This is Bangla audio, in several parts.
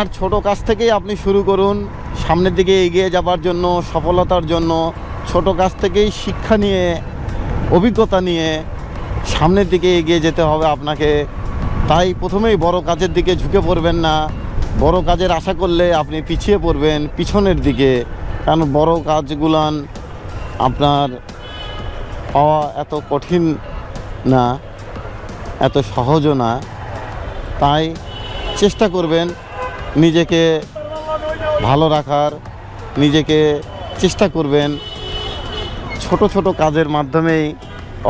আর ছোট কাজ থেকেই আপনি শুরু করুন, সামনের দিকে এগিয়ে যাবার জন্য, সফলতার জন্য, ছোট কাজ থেকেই শিক্ষা নিয়ে, অভিজ্ঞতা নিয়ে সামনের দিকে এগিয়ে যেতে হবে আপনাকে। তাই প্রথমেই বড় কাজের দিকে ঝুঁকে পড়বেন না। বড় কাজের আশা করলে আপনি পিছিয়ে পড়বেন পিছনের দিকে। কারণ বড় কাজগুলান আপনার পাওয়া এত কঠিন না, এত সহজও না। তাই চেষ্টা করবেন নিজেকে ভালো রাখার, নিজেকে চেষ্টা করবেন ছোট ছোট কাজের মাধ্যমেই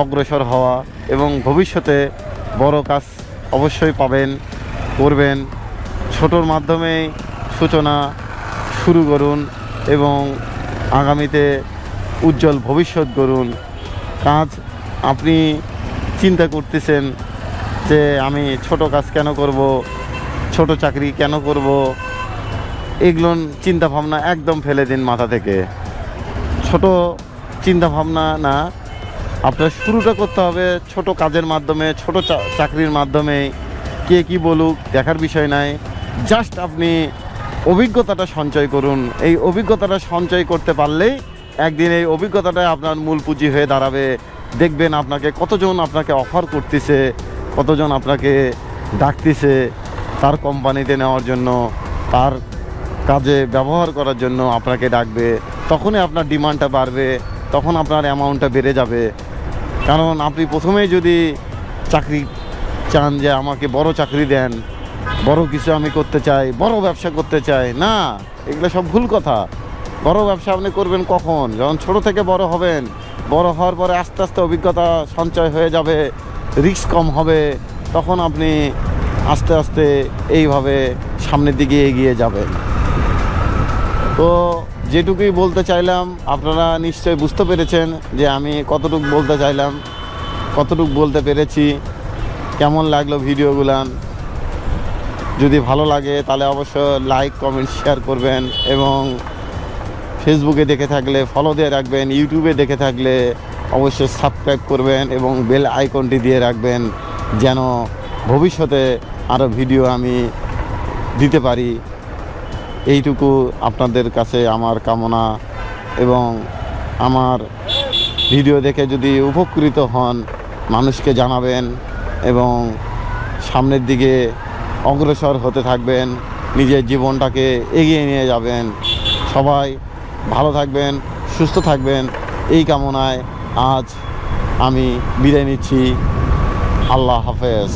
অগ্রসর হওয়া এবং ভবিষ্যতে বড় কাজ অবশ্যই পাবেন, করবেন। ছোটোর মাধ্যমেই সূচনা শুরু করুন এবং আগামীতে উজ্জ্বল ভবিষ্যৎ গড়ুন। কাজ আপনি চিন্তা করতেছেন যে আমি ছোট কাজ কেন করব? ছোট চাকরি কেন করব? এগুলো চিন্তা ভাবনা একদম ফেলে দিন মাথা থেকে। ছোট চিন্তা ভাবনা না, আপনার শুরুটা করতে হবে ছোট কাজের মাধ্যমে, ছোট চাকরির মাধ্যমে। কে কি বলুক, দেখার বিষয় নাই। জাস্ট আপনি অভিজ্ঞতাটা সঞ্চয় করুন। এই অভিজ্ঞতাটা সঞ্চয় করতে পারলেই একদিন এই অভিজ্ঞতাটা আপনার মূল পুঁজি হয়ে দাঁড়াবে। দেখবেন আপনাকে কতজন আপনাকে অফার করতেছে, কতজন আপনাকে ডাকতেছে। তার কোম্পানিতে নেওয়ার জন্য, তার কাজে ব্যবহার করার জন্য আপনাকে ডাকবে, তখনই আপনার ডিমান্ডটা বাড়বে, তখন আপনার অ্যামাউন্টটা বেড়ে যাবে। কারণ আপনি প্রথমেই যদি চাকরি চান যে আমাকে বড় চাকরি দেন, বড় কিছু আমি করতে চাই, বড় ব্যবসা করতে চাই, না, এগুলো সব ভুল কথা। বড় ব্যবসা আপনি করবেন কখন? যখন ছোট থেকে বড় হবেন, বড় হওয়ার পরে আস্তে আস্তে অভিজ্ঞতা সঞ্চয় হয়ে যাবে, রিস্ক কম হবে, তখন আপনি আস্তে আস্তে এইভাবে সামনের দিকে এগিয়ে যাবেন তো যেটুকুই বলতে চাইলাম, আপনারা নিশ্চয়ই বুঝতে পেরেছেন যে আমি কতটুকু বলতে চাইলাম, কতটুকু বলতে পেরেছি, কেমন লাগল ভিডিওগুলান যদি ভালো লাগে, তাহলে অবশ্য লাইক, কমেন্ট, শেয়ার করবেন এবং ফেসবুকে দেখে থাকলে ফলো দিয়ে রাখবেন, ইউটিউবে দেখে থাকলে অবশ্যই সাবস্ক্রাইব করবেন এবং বেল আইকনটি দিয়ে রাখবেন যেন ভবিষ্যতে আরও ভিডিও আমি দিতে পারি। এইটুকু আপনাদের কাছে আমার কামনা এবং আমার ভিডিও দেখে যদি উপকৃত হন, মানুষকে জানাবেন এবং সামনের দিকে অগ্রসর হতে থাকবেন, নিজের জীবনটাকে এগিয়ে নিয়ে যাবেন। সবাই ভালো থাকবেন, সুস্থ থাকবেন, এই কামনায় আজ আমি বিদায় নিচ্ছি। আল্লাহ হাফেজ।